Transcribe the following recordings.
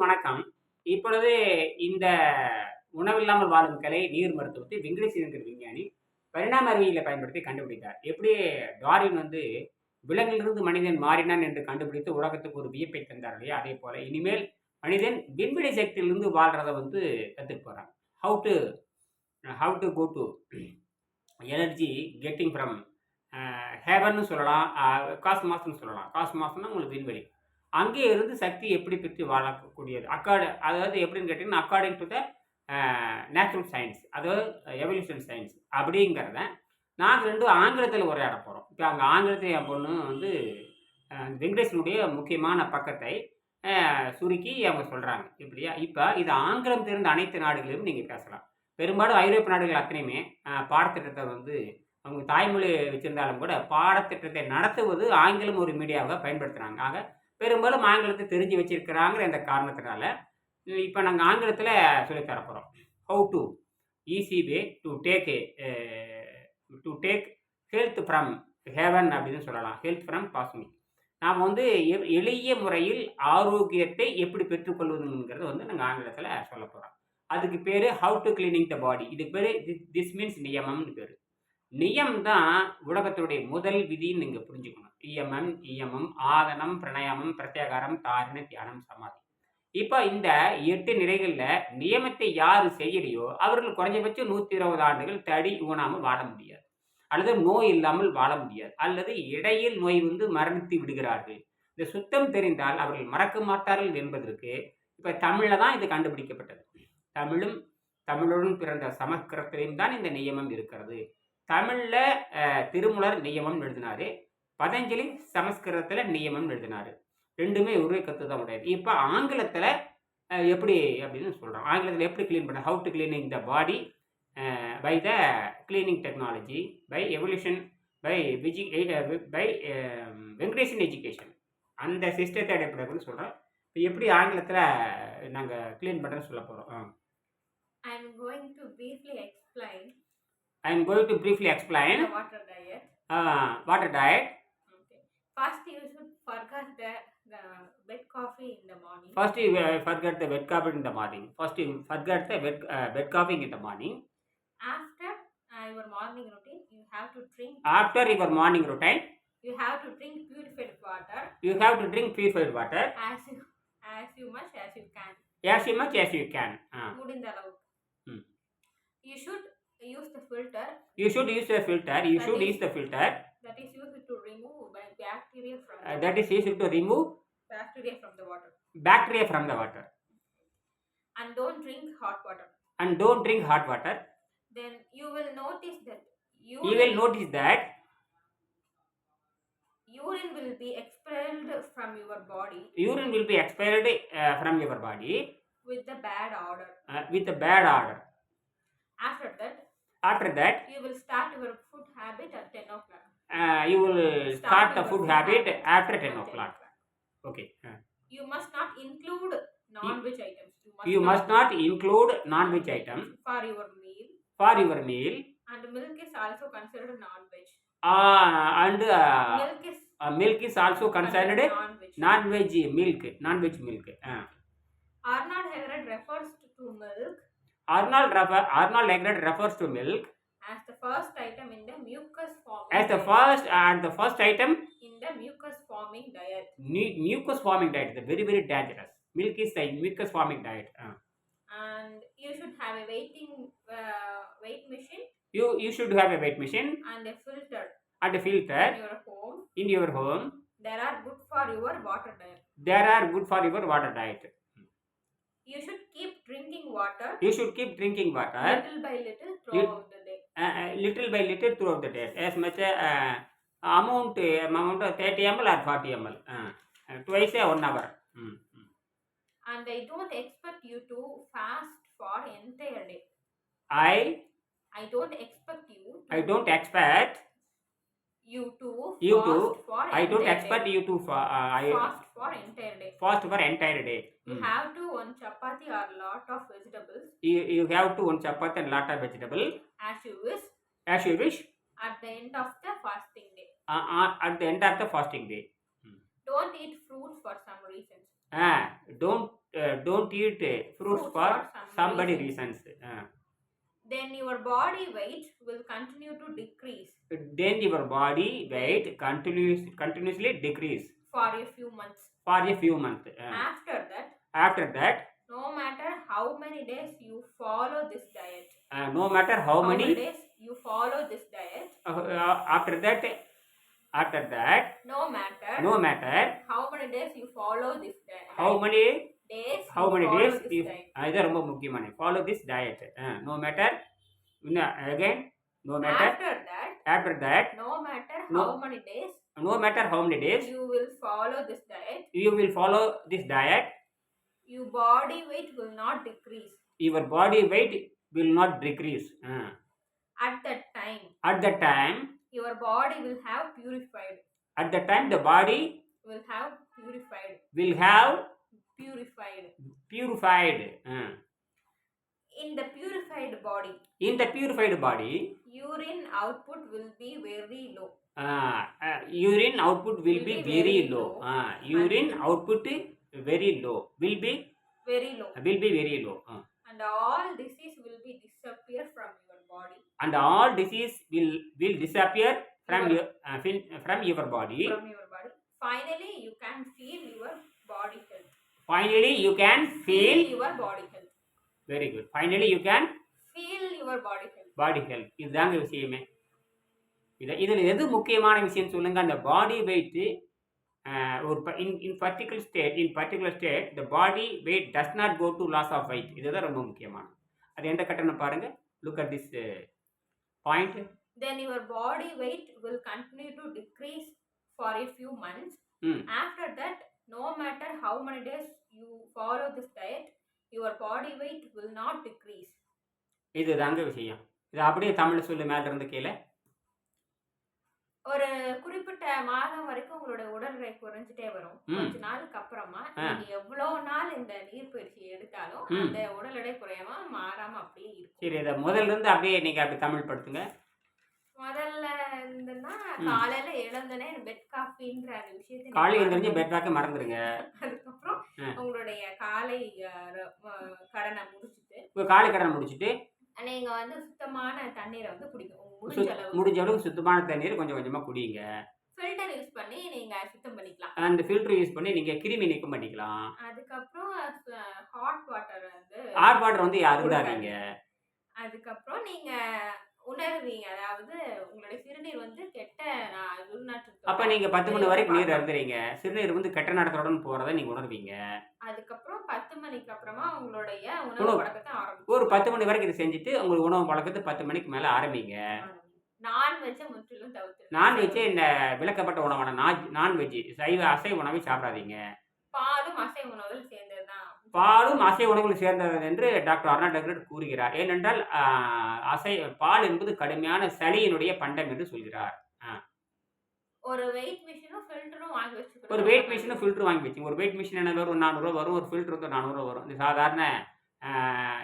வணக்கம். இப்பொழுது இந்த உணவில்லாமல் வாழும் கலை நீர் மருத்துவத்தை விங்கிலீஷ் விஞ்ஞானி பரிணாம அறிவியலை பயன்படுத்தி கண்டுபிடித்தார். எப்படி டாரின் வந்து விலங்கிலிருந்து மனிதன் மாறினான் என்று கண்டுபிடித்து உலகத்துக்கு ஒரு வியப்பை தந்தார் இல்லையா? அதேபோல இனிமேல் மனிதன் விண்வெளி சக்தியிலிருந்து வாழ்றதை வந்து கற்றுக்க போகிறான் how to how to go to energy getting from ஹேவன்னு சொல்லலாம். Uh, அ மாசம்னு சொல்லலாம். காஸ்மாஸ்ன்னா உங்களுக்கு விண்வெளி. அங்கே இருந்து சக்தி எப்படி பெற்று வாழக்கூடியது. அக்கார்டு அதாவது எப்படின்னு கேட்டிங்கன்னா according to the natural science அதாவது எவல்யூஷன் சயின்ஸ் அப்படிங்கிறத நாங்க ரெண்டும் ஆங்கிலத்தில் உரையாட போகிறோம் இப்போ அங்கே ஆங்கிலத்தில என் பொண்ணு வந்து வெங்கடேஷனுடைய வெங்கடேசனுடைய முக்கியமான பக்கத்தை சுருக்கி அவங்க சொல்கிறாங்க இப்படியா? இப்போ இது ஆங்கிலம் தெரிந்த அனைத்து நாடுகளிலும் நீங்கள் பேசலாம். பெரும்பாலும் ஐரோப்பிய நாடுகள் அத்தனையுமே பாடத்திட்டத்தை வந்து அவங்க தாய்மொழி வச்சுருந்தாலும் கூட, பாடத்திட்டத்தை நடத்துவது ஆங்கிலம் ஒரு மீடியாவாக பயன்படுத்துகிறாங்க ஆக பெரும்பாலும் ஆங்கிலத்தை தெரிஞ்சு வச்சிருக்கிறாங்கிற இந்த காரணத்தினால, இப்போ நாங்கள் ஆங்கிலத்தில் சொல்லி how to easy way to take to take health from heaven அப்படின்னு சொல்லலாம். ஹெல்த் ஃப்ரம் பாசுமி நாம் வந்து எளிய முறையில் ஆரோக்கியத்தை எப்படி பெற்றுக்கொள்வதுங்கிறத வந்து நாங்கள் ஆங்கிலத்தில் சொல்ல போகிறோம் அதுக்கு பேர் how to cleaning the body. இதுக்கு பேர் தி திஸ் மீன்ஸ் நியமம்னு பேர் நியம் தான் உலகத்துடைய முதல் விதின்னு நீங்கள் புரிஞ்சுக்கணும். இயமம், இயமம், ஆதனம், பிரணயமம் பிரத்யாகாரம், தாரண, தியானம், சமாதி. இப்போ இந்த எட்டு நிலைகளில் நியமத்தை யார் செய்யலையோ, அவர்கள் குறைஞ்சபட்சம் 120 ஆண்டுகள் தடி ஊனாமல் வாழ முடியாது. அல்லது நோய் இல்லாமல் வாழ முடியாது. அல்லது இடையில் நோய் வந்து மரணித்து விடுகிறார்கள். இந்த சுத்தம் தெரிந்தால் அவர்கள் மறக்க மாட்டார்கள் என்பதற்கு, இப்போ தமிழில் தான் இது கண்டுபிடிக்கப்பட்டது. தமிழும், தமிழுடன் பிறந்த சமஸ்கிருதத்திலையும் தான் இந்த நியமம் இருக்கிறது. தமிழில் திருமுலர் நியமம் எழுதினாரு. பதஞ்சலி சமஸ்கிருதத்தில நியமம்னு எழுதினாரு. 2மே ஒரே கருத்து தான் உடையது. இப்ப ஆங்கிலத்தில எப்படி அப்படின்னு சொல்றோம். ஆங்கிலத்தில எப்படி கிளீன் பண்ண how to cleaning the body by the cleaning technology by evolution by Viji by a Venkatesan education. அந்த சிஸ்டத்தை அடிப்படையா கொண்டு சொல்றோம். இப்ப எப்படி ஆங்கிலத்தில நாங்க கிளீன் பண்றதுன்னு சொல்லப் போறோம். அ. I am going to briefly explain I am going to briefly explain the water diet. First, you should forget the, the wet coffee in the morning. First, you uh, forget the wet coffee in the morning. First, you forget the wet, uh, wet coffee in the morning. After uh, your morning routine, you have to drink. After your morning routine, you have to drink purified water. You have to drink purified water. As as you much as you can. As much as you can. Uh. Good in the love. Hmm. You should use the filter you should use the filter. You That should is- use the filter that is used to remove bacteria from uh, the that is used to remove bacteria from the water. bacteria from the water. And don't drink hot water. And don't drink hot water. Then you will notice that You will notice that urine will be expelled from your body urine will be expired uh, from your body with the bad odor. uh, with a bad odor. After that, you will start your food habit at 10 o'clock. uh, you will start the food habit after 10 o'clock. Okay. Uh, You must not include non-veg items. you must not include non-veg items for your meal. for your meal And milk is also considered non-veg. uh, and uh, milk is uh, milk is also considered non-veg. non-veg milk non-veg milk uh, Arnold Hegred refers to milk arnold refer, arnold Egret refers to milk. As the first item in the mucus forming as the diet. first and the first item? In the mucus forming diet. mu- mucus forming diet the very very dangerous. Milk is the mucus forming diet uh, And you should have a weighting uh, weight machine. You you should have a weight machine. And a filter. And a filter. In your home. in your home. There are good for your water diet. there are good for your water diet You should keep drinking water you should keep drinking water little by little throughout the day. uh, uh, little by little throughout the day as much uh, amount uh, amount of 30 ml or 40 ml uh, uh, twice a one hour mm. And I don't expect you to fast for entire day. i I don't expect you to i don't expect you to you to I don't expect you to fa- uh, I fast for entire day. fast for entire day. You Mm. have to one chapati or lot of vegetables You, you have to one chapati and lot of vegetable as you wish as you wish at the end of the fasting day. uh, uh, at the end of the fasting day. Hmm. Don't eat fruits for some reasons. Ah, don't uh, don't eat uh, fruits Fruits for for some somebody reasons. reasons. Ah then your body weight will continue to decrease then your body weight continues continuously decrease for a few months. for a few months. Uh, After that, after that, no matter how many days you follow this diet, uh, no matter how how many many days you follow this diet, uh, uh, after that, after that, no matter no matter how many days you follow this diet, how many days how you many follow days this you diet. இதான் ரொம்ப முக்கியமான follow this diet no matter இன்னும் again no matter After that, after that no matter No. how many days no matter how many days you will follow this diet, you will follow this diet your body weight will not decrease. your body weight will not decrease Uh, At that time, at that time your body will have purified, at that time the body will have purified, will have purified. purified Uh, In the purified body, in the purified body urine output will be very low. uh, uh, urine output will be very low Uh, urine output very low will be Very low. will be very low Uh, And all disease will be disappear from your body. and all disease will will disappear from your uh, from your body From your body. Finally, you can feel your body health. Finally you can feel your body health. very good finally you can Feel your body health. Body health இதுதாங்க விஷயமே இதை இதில் எது முக்கியமான விஷயம் சொல்லுங்க அந்த body weight ஒரு in in particular state in particular state the body weight does not go to loss of weight இதுதான் ரொம்ப முக்கியமானது அது எந்த கட்டணம் பாருங்க look at this point Then your body weight will continue to decrease for a few months. Hmm. After that, no matter how many you follow this diet, your body weight will not decrease. இதுதாங்க விஷயம் இது அப்படியே தமிழ் சொல்லு மேல இருந்து கீழே ஒரு குறிப்பிட்ட மாதம் வரைக்கும் உங்களோட உடல் எடை குறைஞ்சிட்டே வரும். கொஞ்ச நாளுக்கு அப்புறமா. நீங்க எவ்வளவு நாள் இந்த நீர்ப்பயிற்சி எடுத்தாலும் ம். அந்த உடல் எடை குறையாம மாறாம அப்படியே இருக்கும் சரி இதை முதல்ல இருந்து அப்படியே நீங்கள் அப்படி தமிழ் படுத்துங்க முதல்ல இருந்துன்னா. காலையில எழுந்தனே பெட் காஃபின்ற அந்த விஷயத்தை காலை நீங்க எழுந்திரிஞ்சு பெட் பேக்கை மறந்துடுங்க அதுக்கப்புறம். உங்களுடைய காலை கடனை முடிச்சுட்டு காலை கடனை முடிச்சுட்டு நீங்க வந்து சுத்தமான தண்ணீரை வந்து குடிக்கும் முடிஞ்ச அளவுக்கு சுத்தமான தண்ணீர் கொஞ்சம் கொஞ்சமாக குடிங்க. ஃபில்டர் யூஸ் பண்ணி நீங்க சுத்தம் பண்ணிக்கலாம். அந்த ஃபில்டர் யூஸ் பண்ணி நீங்கள் கிருமி நீக்கம் பண்ணிக்கலாம். அதுக்கப்புறம் ஹாட் வாட்டர் வந்து ஹாட் வாட்டர் வந்து அருந்தாதீங்க அதுக்கப்புறம் நீங்க உணர்வீங்க. அதாவது உங்களுடைய சிறுநீர் வந்து கெட்ட துர்நாற்றத்தோட அப்போ நீங்கள் பத்து மணி வரைக்கும் நீர். அருந்துறீங்க. சிறுநீர் வந்து கெட்ட நடத்துடன் போகிறத நீங்கள் உணர்வீங்க. அதுக்கப்புறம் பத்து மணிக்கு அப்புறமா உங்களுடைய உணவு. பழக்கத்தை ஆரம்பிக்கும் ஒரு பத்து மணி வரைக்கும் இதை செஞ்சுட்டு உங்களுக்கு உணவு பழக்கத்தை பத்து மணிக்கு மேலே ஆரம்பிங்க. நான்வெஜ்ஜை முற்றிலும் தவிர்த்து நான்வெஜ்ஜே இந்த விளக்கப்பட்ட உணவான நான் நான்வெஜ் சைவ அசைவ உணவை சாப்பிடாதீங்க. பாலும் அசைவ உணவில் சேர்ந்ததுதான் பாலும் அசைவ உணவுகள் சேர்ந்தது என்று டாக்டர் அர்னா டெக்ரட் கூறுகிறார். ஏனென்றால் அசை பால் என்பது கடுமையான சளியினுடைய பண்டம் என்று சொல்கிறார். ஒரு வெயிட் மிஷினும் ஃபில்டரும் வாங்கி வச்சுக்கணும். ஒரு வெயிட் மிஷினும் ஃபில்டர் வாங்கி வச்சுங்க ஒரு வெயிட் மிஷின் என்ன வரும்? ஒரு நானூறுரூவா வரும். ஒரு ஃபில்டர் வந்து நானூறுரூவா வரும். இந்த சாதாரண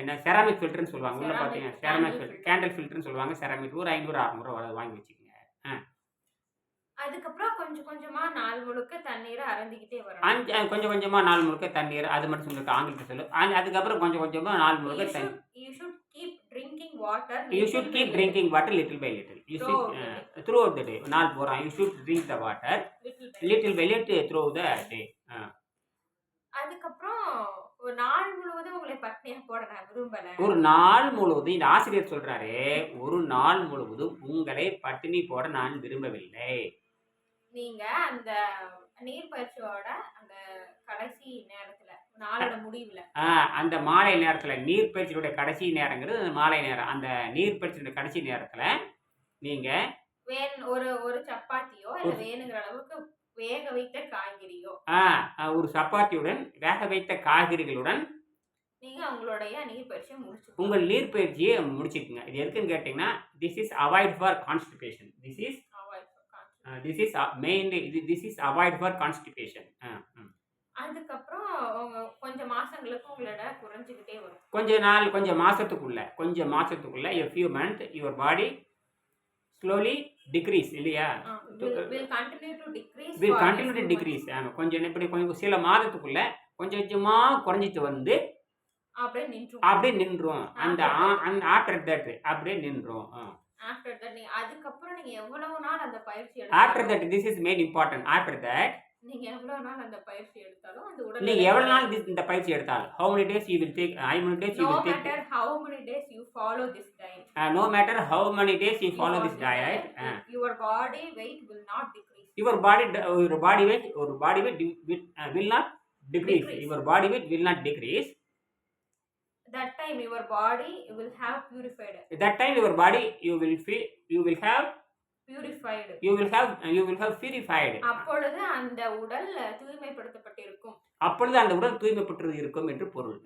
என்ன செராமிக் ஃபில்டர்னு சொல்லுவாங்க. உள்ள பார்த்தீங்கன்னா செராமிக் filter. கேண்டில் ஃபில்டர்னு சொல்லுவாங்க. செராமிக் ஒரு ஐநூறு அறநூறுவா வாங்கி வச்சுக்கோங்க. அதுக்கப்புறம் கொஞ்சம் கொஞ்சமா நாள் முழுக்க தண்ணீரை அறந்திக்கிட்டே வரணும். அஞ்சு கொஞ்சம் கொஞ்சமாக நாள் முழுக்க தண்ணீர் அது மட்டும் சொல்லிருக்கு ஆங்கிலத்தில் சொல்லு. அது- அதுக்கப்புறம் கொஞ்சம் கொஞ்சமாக நாள் முழுக்க தண்ணி. you should keep drinking water you should keep. Drinking water little by little you should. Throughout the day நாள் போகிறான் you should drink the water. Little by little through the day அதுக்கப்புறம் ஒரு நாள் முழுவதும் உங்களை பட்னியா போட நான் விரும்பல. ஒரு நாள் முழுவதும் இந்த ஆசிரியர் சொல்றாரு ஒரு நாள் முழுவதும் உங்களை பட்டினி போட நான் விரும்பவில்லை. நீங்க அந்த நீர்ப்பயிற்சியோட அந்த கடைசி நேரத்துல நாளோட முடிவுல. அந்த மாலை நேரத்தில் நீர்ப்பயிற்சியுடைய கடைசி நேரங்கிறது மாலை நேரம் அந்த நீர்ப்பயிற்சியுடைய கடைசி நேரத்தில் நீங்கள் வேன் ஒரு ஒரு சப்பாத்தியோ இல்ல வேணுங்கிற அளவுக்கு வேக வைத்த காய்கறியோ? ஒரு சப்பாத்தியுடன் வேக வைத்த காய்கறிகளுடன் நீங்க உங்களுடைய நீர்ப்பயிற்சியை முடிச்சு உங்கள் நீர்ப்பயிற்சியை முடிச்சுக்குங்க. இது எதுக்குன்னு கேட்டிங்கன்னா this is avoid for constipation this is this is mainly இது this is avoid for constipation அதுக்கப்புறம் கொஞ்சம் மாசங்களுக்கு உங்களோட குறைஞ்சுக்கிட்டே வரும். கொஞ்ச நாள் கொஞ்சம் மாசத்துக்குள்ள கொஞ்சம் மாசத்துக்குள்ள a few month your body slowly decrease இல்லையா? Will continue to decrease decrease கொஞ்சம் இப்படி கொஞ்சம் சில மாதத்துக்குள்ள கொஞ்சம் கொஞ்சமாக குறைஞ்சிட்டு வந்து அப்படியே நின்றும் அப்படியே நின்றும் அந்த ஆஃப்டர் தட் அப்படியே நின்றும் ஆஃப்டர் தட் நீங்க அதுக்கப்புறம் நீங்க எவ்வளவு நாள் அந்த பயிற்சி ஆஃப்டர் எடுத்தாலும் that this is main important after that நீங்க எவ்வளவு நாள் அந்த பயிற்சி எடுத்தாலும் அந்த உடல் நீங்க எவ்வளவு நாள் இந்த பயிற்சி எடுத்தாலும் how many days you will take I many days you no will take matter how many days you follow this diet uh, no matter how many days you follow this You diet uh, your body weight will not decrease your body your body weight your body weight di- will, uh, will not decrease. Decrease. your body weight will not decrease that time your body will have purified. At that time your body you will feel you will have purified. You will have you will have purified. அப்பொழுது அந்த உடல் தூய்மைப்படுத்தப்பட்டிருக்கும். அப்பொழுது அந்த உடல் தூய்மைப்பட்டு இருக்கும் என்று பொருள்.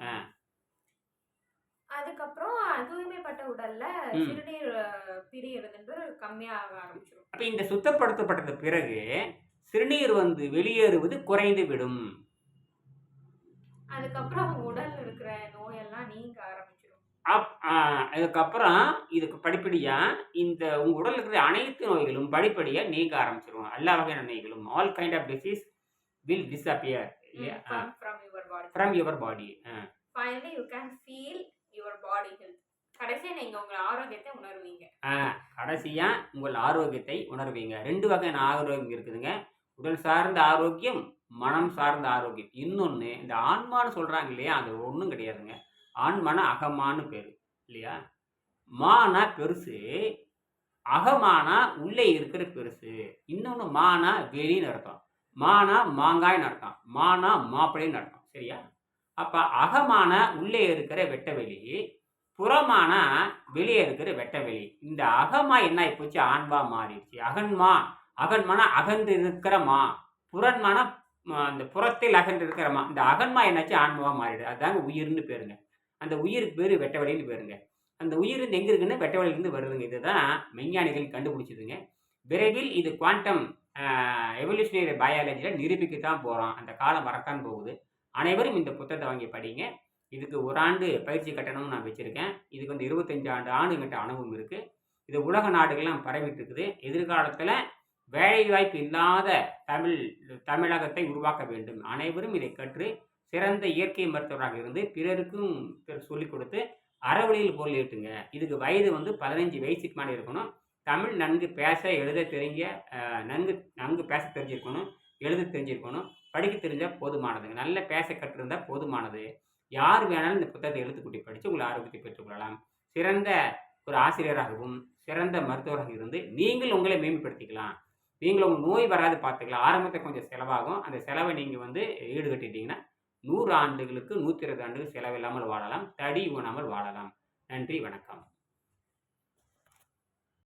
அதுக்கப்புறம் தூய்மைப்பட்ட உடல்ல. சிறுநீர் அஹ், பிரியறது கம்மியாக ஆரம்பிச்சிடும் அப்ப இந்த சுத்தப்படுத்தப்பட்டது பிறகு சிறுநீர் வந்து வெளியேறுவது குறைந்து விடும். அதுக்கப்புறம் அவங்க உடல்ல இருக்கிற நோயெல்லாம் நீங்க ஆரம்பிச்சிடும் அப் ஆ, அதுக்கப்புறம் இதுக்கு படிப்படியா இந்த உங்க உடல்ல இருக்கிற அனைத்து நோய்களும் படிப்படியா நீங்க ஆரம்பிச்சிரும். எல்லா வகையான நோய்களும் all kind of disease will disappear from from your body. From your body finally you can feel your body health. கடைசியா நீங்க உங்க ஆரோக்கியத்தை உணர்வீங்க. கடைசியா உங்கள் ஆரோக்கியத்தை உணர்வீங்க. ரெண்டு வகையான ஆரோக்கியம் இருக்குதுங்க. உடல் சார்ந்த ஆரோக்கியம் மனம் சார்ந்த ஆரோக்கியம். இன்னொன்று இந்த ஆன்மான்னு சொல்கிறாங்க இல்லையா அது ஒன்றும் கிடையாதுங்க. ஆன்மான அகமான்னு பேர் இல்லையா? மானா பெருசு அகமானா உள்ளே இருக்கிற பெருசு. இன்னொன்று மானா வெளின்னு அர்த்தம். மானா மாங்காய்னு அர்த்தம். மானா மாப்பிள்ளைன்னு அர்த்தம் சரியா? அப்போ அகமான உள்ளே இருக்கிற வெட்டவெளி புறமானா வெளியே இருக்கிற வெட்டவெளி. இந்த அகமா என்ன ஆகிப்போச்சு ஆன்மா மாறிடுச்சு. அகன்மா அகன்மானா அகன்று இருக்கிற மா. புறன்மான அந்த புறத்தில் அகன்று இருக்கிறமா இந்த அகன்மா என்னாச்சு? ஆன்மாவாக மாறிடுது. அதுதாங்க உயிர்னு பேருங்க. அந்த உயிருக்கு பேர் வெட்டவழின்னு பேருங்க. அந்த உயிர் இந்த எங்கே இருக்குன்னு? வெட்டவெளியிலிருந்து வருதுங்க. இதுதான் மெஞ்ஞானிகள் கண்டுபிடிச்சதுங்க. விரைவில் இது குவாண்டம் எவல்யூஷனரி பயாலஜியில் நிரூபிக்க தான் போகிறோம் அந்த காலம் வரத்தான் போகுது. அனைவரும் இந்த புத்தகத்தை வாங்கி படிங்க. இதுக்கு ஒரு ஆண்டு பயிற்சி கட்டணமும் நான் வச்சுருக்கேன். இதுக்கு வந்து இருபத்தஞ்சு ஆண்டு ஆண்டுகிட்ட அனுபவம் இருக்குது இது உலக நாடுகள்லாம் பரவிட்டு இருக்குது. எதிர்காலத்தில் வேலைவாய்ப்பு இல்லாத தமிழ் தமிழகத்தை உருவாக்க வேண்டும். அனைவரும் இதை கற்று சிறந்த இயற்கை மருத்துவராக இருந்து பிறருக்கும் சொல்லிக் கொடுத்து அறவழியில் பொருள் ஈட்டுங்க. இதுக்கு வயது வந்து பதினஞ்சு வயசுக்கு மேலே இருக்கணும். தமிழ் நன்கு பேச எழுத தெரிஞ்ச நன்கு நன்கு பேச தெரிஞ்சிருக்கணும் எழுத தெரிஞ்சிருக்கணும். படிக்க தெரிஞ்சால் போதுமானதுங்க நல்ல பேச கற்றிருந்தால் போதுமானது. யார் வேணாலும் இந்த புத்தகத்தை எழுத்துக்கூட்டி படித்து உங்கள் ஆரோக்கியத்தை பெற்றுக்கொள்ளலாம் சிறந்த ஒரு ஆசிரியராகவும் சிறந்த மருத்துவராக இருந்து நீங்கள் உங்களை மேம்படுத்திக்கலாம். நீங்கள் உங்கள் நோய் வராது பார்த்துக்கலாம் ஆரம்பத்தில் கொஞ்சம் செலவாகும். அந்த செலவை நீங்கள் வந்து ஈடுகட்டிட்டீங்கன்னா நூறு ஆண்டுகளுக்கு நூற்றி இருபது ஆண்டுகள் செலவில்லாமல் வாழலாம். தடி உணாமல் வாழலாம். நன்றி வணக்கம்.